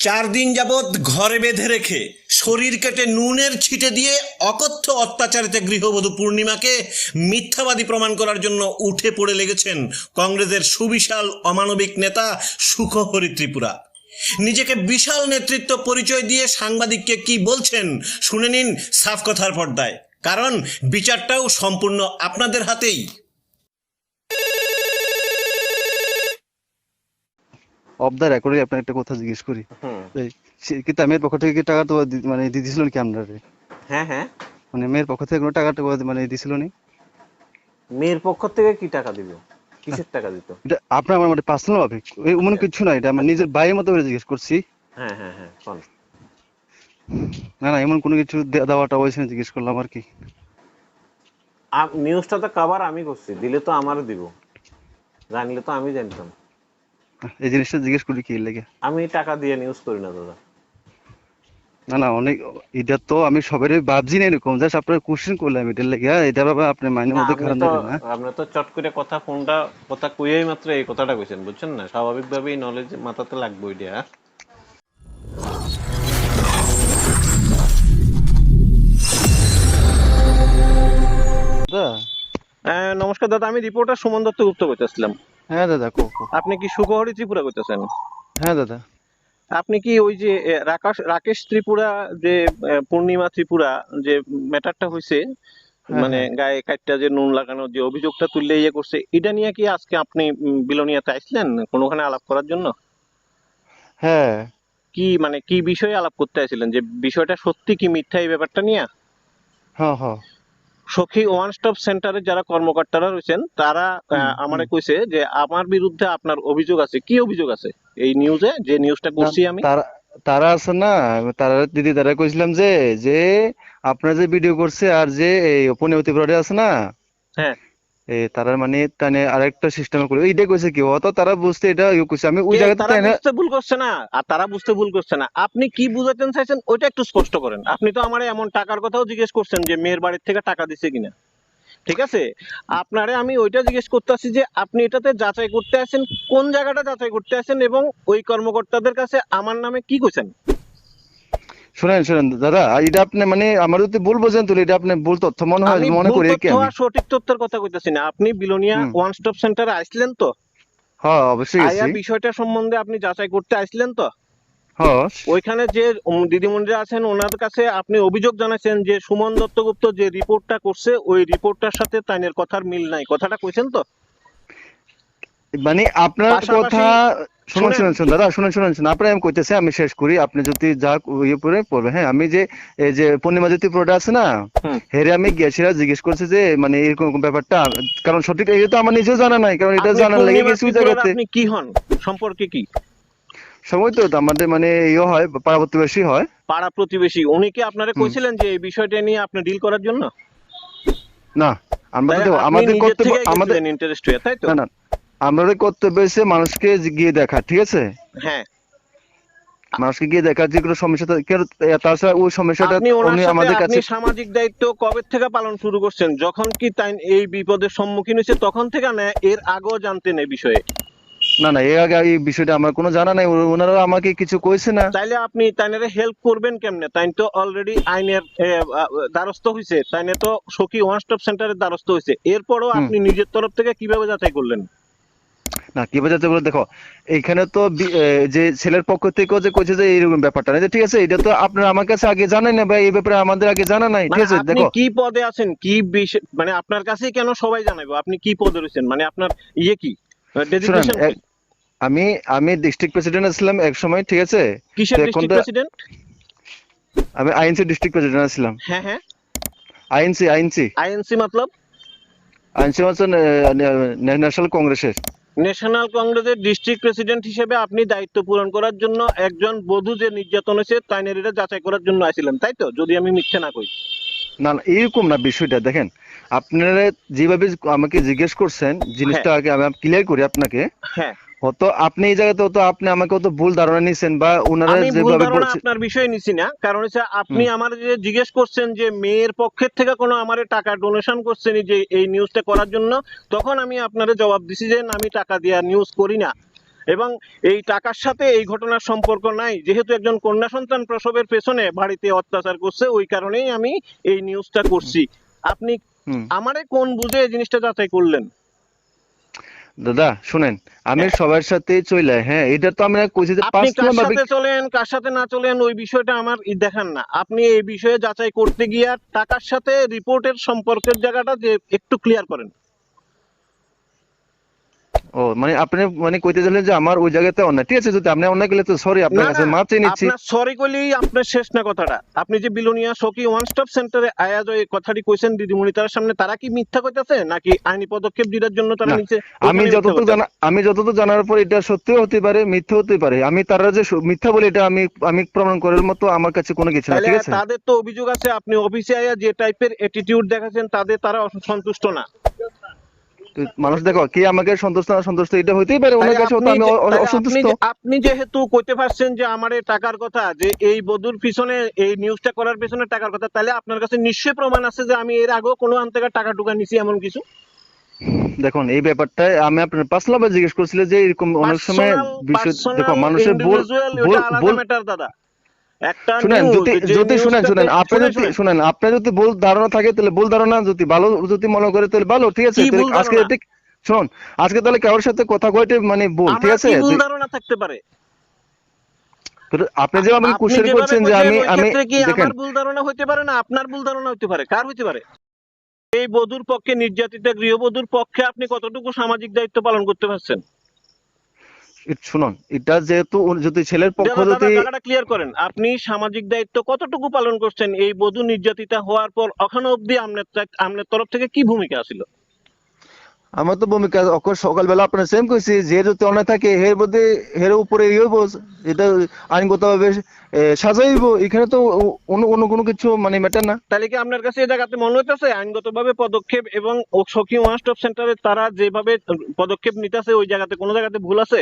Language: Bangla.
চার দিন যাবৎ ঘরে বেঁধে রেখে শরীর কেটে নুনের ছিটে দিয়ে অকথ্য অত্যাচারিত গৃহবধূ পূর্ণিমাকে মিথ্যাবাদী প্রমাণ করার জন্য উঠে পড়ে লেগেছেন কংগ্রেসের সুবিশাল অমানবিক নেতা সুখহরি ত্রিপুরা। নিজেকে বিশাল নেতৃত্ব পরিচয় দিয়ে সাংবাদিককে কি বলছেন শুনে নিন সাফ কথার পর্দায়। কারণ বিচারটাও সম্পূর্ণ আপনাদের হাতেই। অফ দ্য রেকর্ডে আপনার একটা কথা জিজ্ঞেস করি। কি তা মেয়ের পক্ষ থেকে কি টাকা তো মানে দিয়ে দিছিল কি আপনারে? হ্যাঁ হ্যাঁ। মানে মেয়ের পক্ষ থেকে কোনো টাকা টাকা মানে দিছিল নি মেয়ের পক্ষ থেকে কি টাকা দিবে? কিসের টাকা দিত? এটা আপনার আমার মানে পার্সোনাল ভাবে এমন কিছু না এটা আমার নিজের ভাইয়ের মতো করে জিজ্ঞেস করছি। হ্যাঁ হ্যাঁ হ্যাঁ না না এমন কোনো কিছু দেওয়াটা হয়েছে না জিজ্ঞেস করলাম আর কি। নিউজটা তো কভার আমি করছি দিলে তো আমারও দিব। জানলে তো আমি জানতাম। এই জিনিসটা জিজ্ঞেস করি কি লেগে? আমি টাকা দিয়ে নিউজ করি না দাদা। না না অনেক এটা তো আমি সবারই ভাবছি না এরকম জাস্ট আপনার কোশ্চেন করলাম এটা লেগে। হ্যাঁ, এটা বাবা আপনি মাইনের মধ্যে খারাপ তো দেবেন না আপনি তো চট করে কথা ফোনটা কথা কইয়াই মাত্র এই কথাটা কইছেন বুঝছেন না? স্বাভাবিকভাবেই নলেজ মাথাতে লাগবে ওইটা দাদা। আহ, নমস্কার দাদা আমি রিপোর্টার সুমন দত্ত গুপ্ত কইতেছিলাম হ্যাঁ দাদা কো। আপনি কি সুখহরি ত্রিপুরা করতেছেন হ্যাঁ দাদা। আপনি কি ওই যে রাকাশ রাকেশ ত্রিপুরা যে পূর্ণিমা ত্রিপুরা যে ম্যাটারটা হয়েছে হ্যাঁ, মানে গায়ে কাটটা যে নুন লাগানোর যে অভিযোগটা তুললে ইয়ে করছে এটা নিয়ে কি আজকে আপনি বিলোনিয়াতে আসলেন কোনোখানে আলাপ করার জন্য? হ্যাঁ। কি মানে কি বিষয়ে আলাপ করতে আসছিলেন যে বিষয়টা সত্যি কি মিথ্যা এই ব্যাপারটা নিয়ে? হ্যাঁ হ্যাঁ। সখী ওয়ান স্টপ সেন্টারের যারা কর্মকর্তারা রয়েছেন তারা আমারে কইছে যে আমার বিরুদ্ধে আপনার অভিযোগ আছে। কি অভিযোগ আছে? এই নিউজে যে নিউজটা করছি আমি? তারা আছে না? তারা দিদি তারা কইছিলাম যে যে আপনার যে ভিডিও করছে আর যে এই অতি ব্রডে আছে না? হ্যাঁ। তারা মানে তানে আরেকটা সিস্টেমে করে এইটা কইছে কি অত তারা বুঝতে এটা ইয়ে কইছে আমি ওই জায়গাতে তারা না বুঝতে ভুল করছে না। আর তারা বুঝতে ভুল করছে না। আপনি কি বুঝাতে চাইছেন ওইটা একটু স্পষ্ট করেন। আপনি তো আমারে এমন টাকার কথাও জিজ্ঞেস করছেন যে মেয়ের বাড়ির থেকে টাকা দিছে কিনা। ঠিক আছে? আপনারে আমি ওইটা জিজ্ঞেস করতেছি যে আপনি এটাতে যাচাই করতে আসেন কোন জায়গাটা যাচাই করতে আসেন এবং ওই কর্মকর্তাদের কাছে আমার নামে কি কইছেন? শুনেন শুনেন দাদা এটা আপনি মানে আমার যদি ভুল বোঝেন তাহলে এটা আপনি ভুল তথ্য মনে হয় মনে করি কি আমি সঠিক তথ্যের কথা কইতাছি না। আপনি বিলোনিয়া ওয়ান স্টপ সেন্টারে আসলেন তো? হ্যাঁ অবশ্যই আয়া বিষয়টা সম্বন্ধে আপনি যাচাই করতে আসলেন তো? হ্যাঁ ওইখানে যে দিদিমণিরা আছেন ওনার কাছে আপনি অভিযোগ জানাইছেন যে সুমন দত্তগুপ্ত যে রিপোর্টটা করছে ওই রিপোর্টটার সাথে তাইনের কথার মিল নাই। কথাটা কইছেন তো? মানে আপনার কথা শুনুন শুনেন। শুনুন দাদা শুনুন শুনুন শুনুন। আপনার আমি কইতেছি আমি শেষ করি। আপনি যদি যা ইয়ে করে পড়বে হ্যাঁ আমি যে এই যে পূর্ণিমা জ্যোতি প্রোডাক্ট আছে না হেরে আমি গিয়েছিলাম জিজ্ঞেস করছি যে মানে এরকম ব্যাপারটা। কারণ সঠিক এটা তো আমার নিজেও জানা নাই কারণ এটা জানার লেগে গেছি জায়গাতে আপনি কি হন? সম্পর্কে কি? সময় তো আমাদের মানে ইয়ে হয় পাড়া প্রতিবেশী হয়। পাড়া প্রতিবেশী। উনি কি আপনারা। কইছিলেন যে এই বিষয়টা নিয়ে আপনি ডিল করার জন্য? না তো আমাদের কর্তব্য আমাদের ইন্টারেস্ট হয়ে তাই তো? না না আমাদের কর্তব্য হচ্ছে মানুষকে গিয়ে দেখা ঠিক আছে? হ্যাঁ। মানুষকে গিয়ে দেখা যে কোনো সমস্যা তাছাড়া ওই সমস্যাটা উনি আমাদের আপনি কাছে সামাজিক দায়িত্ব কবে থেকে পালন শুরু করছেন? যখন কি তাই এই বিপদের সম্মুখীন হয়েছে তখন থেকে না এর আগেও জানতেন এই বিষয়ে? না না এর আগে এই বিষয়টা আমার কোনো জানা নাই ওনারা আমাকে কিছু কইছে না। তাইলে আপনি তাইনের হেল্প করবেন কেমনে? তাই তো অলরেডি আইনের দ্বারস্থ হয়েছে তাইনে তো সখী ওয়ান স্টপ সেন্টারের দ্বারস্থ হয়েছে এরপরও আপনি নিজের তরফ থেকে কীভাবে যাচাই করলেন? না কি বোঝাতে বলে দেখো এইখানে তো যে ছেলের পক্ষ থেকেও যে কইছে যে এইরকম ব্যাপারটা না ঠিক আছে এটা তো আপনারা আমার কাছে আগে জানাই না ভাই এই ব্যাপারে আমাদের আগে জানা নাই ঠিক মানে আছে আপনি দেখো কি পদে আছেন কি মানে আপনার কাছে কেন সবাই জানাব আপনি কি পদে রয়েছেন মানে আপনার ইয়ে কি ডেজিগনেশন আমি আমি ডিস্ট্রিক্ট প্রেসিডেন্ট ছিলাম এক সময় ঠিক আছে কিসের ডিস্ট্রিক্ট প্রেসিডেন্ট আমি আইএনসি ডিস্ট্রিক্ট প্রেসিডেন্ট ছিলাম হ্যাঁ হ্যাঁ আইএনসি আইএনসি আইএনসি মতলব আইএনসি হচ্ছে ন্যাশনাল কংগ্রেসের ন্যাশনাল কংগ্রেসের ডিস্ট্রিক্ট প্রেসিডেন্ট হিসেবে আপনি দায়িত্ব পূরণ করার জন্য একজন বধূ যে নির্যাতন হয়েছে তাই নারীরা যাচাই করার জন্য আসছিলেন তাই তো? যদি আমি মিথ্যে না কই। না না এরকম না বিষয়টা। দেখেন আপনারা যেভাবে আমাকে জিজ্ঞেস করছেন জিনিসটা আগে আমি ক্লিয়ার করি আপনাকে। হ্যাঁ। হয়তো আপনি এই জায়গাতে তো আপনি আমাকে তো ভুল ধারণা নিছেন বা ওনারা যেভাবে ধারণা আপনার বিষয় নিছি না। কারণ হচ্ছে আপনি আমার যে জিজ্ঞেস করছেন যে মেয়ের পক্ষের থেকে কোনো আমারে টাকা ডোনেশন করছেন যে এই নিউজটা করার জন্য তখন আমি আপনারে জবাব দিছি যে আমি টাকা দিয়া নিউজ করি না। এবং এই টাকার সাথে এই ঘটনার সম্পর্ক নাই। যেহেতু একজন কন্যা সন্তান প্রসবের পেছনে বাড়িতে অত্যাচার করছে ওই কারণেই আমি এই নিউজটা করছি। আপনি আমারে কোন বুঝে এই জিনিসটা যাচাই করলেন? দাদা শুনেন আমি সবার সাথে চলে হ্যাঁ এটা তো আমরা কইছি যে আপনি কার সাথে চলেন কার সাথে না চলেন ওই বিষয়টা আমার দেখান না। আপনি এই বিষয়ে যাচাই করতে গিয়া টাকার সাথে রিপোর্টের সম্পর্কের জায়গাটা যে একটু ক্লিয়ার করেন। ও মানে আপনি মানে কইতে চাইলেন যে আমার ওই জায়গাতে অন্যায়। ঠিক আছে যদি আপনি অন্যায় করলে তো সরি আপনার কাছে মাপ চেয়ে নিচ্ছি। আপনার সরি কইলেই আপনার শেষ না কথাটা। আপনি যে বিলোনিয়া সকি ওয়ান স্টপ সেন্টারে আয়াজ ওই কথাটি কইছেন দিদিমণি তার সামনে তারা কি মিথ্যা কইতাছে? নাকি আইনি পদক্ষেপ দিবার জন্য তারা নিচে আমি যতটুকু জানা আমি যতটুকু জানার পর এটা সত্যি হতে পারে মিথ্যা হতে পারে। আমি তারা যে মিথ্যা বলে এটা আমি আমি প্রমাণ করার মতো আমার কাছে কোনো কিছু না ঠিক আছে? তাদের তো অভিযোগ আছে আপনি অফিসে আয়া যে টাইপের অ্যাটিটিউড দেখাচ্ছেন তাদের তারা অস- সন্তুষ্ট না। মানুষ দেখো কে আমাকে সন্তুষ্ট না সন্তুষ্ট এটা হইতেই পারে ওনার কাছে আপনি আমি অসন্তুষ্ট। আপনি যেহেতু কইতে পারছেন যে আমার টাকার কথা যে এই বধুর পিছনে এই নিউজটা করার পিছনে টাকার কথা তাহলে আপনার কাছে নিশ্চয়ই প্রমাণ আছে যে আমি এর আগেও কোনো আন থেকে টাকা টুকা নিছি এমন কিছু? দেখুন এই ব্যাপারটা আমি আপনার পাঁচলাবা জিজ্ঞেস করছিল যে এরকম অনেক সময় বিষয় দেখো মানুষের ভুল ভুল matter দাদা। একটা শুনেন যদি যদি শুনেন শুনেন আপনি শুনেন, যদি শুনেন। শুনেন আপনার যদি ভুল ধারণা থাকে তাহলে ভুল ধারণা যদি ভালো যদি মনে করে তাহলে ভালো ঠিক আছে? কি তাহলে ভুল আজকে ঠিক শুনুন আজকে তাহলে কারোর সাথে কথা কইতে মানে ভুল ঠিক আছে? ভুল ধারণা থাকতে পারে? আপনি যে আমি কোশ্চেন করছেন যে আমি আমি কি দেখেন। ভুল ধারণা হইতে পারে না? আপনার ভুল ধারণা হইতে পারে। কার হইতে পারে? এই বধূর পক্ষে নির্যাতিতা গৃহবধূর পক্ষে আপনি কতটুকু সামাজিক দায়িত্ব পালন করতে পারছেন? শুনুন এটা যেহেতু যদি ছেলের পক্ষ যদি ক্লিয়ার করেন। আপনি সামাজিক দায়িত্ব কতটুকু পালন করছেন? এই বধূ নির্যাতিতা হওয়ার পর এখনও অবধি আপনার আপনার তরফ থেকে কি ভূমিকা ছিল আমার তো ভূমিকা অকর সকালবেলা আপনার সেম কইছি যে যদি অন্যায় থাকে, হের মধ্যে হের উপরে ইয়ে হইব, এটা আইনগতভাবে সাজাইব এখানে তো অন্য অন্য কোনো কিছু মানে ম্যাটার না। তাহলে কি আপনার কাছে এই জায়গাতে মনে হইতেছে, আইনগতভাবে পদক্ষেপ এবং সখী ওয়ান স্টপ সেন্টারে তারা যেভাবে, পদক্ষেপ নিতেছে, ওই জায়গাতে কোনো জায়গাতে ভুল আছে?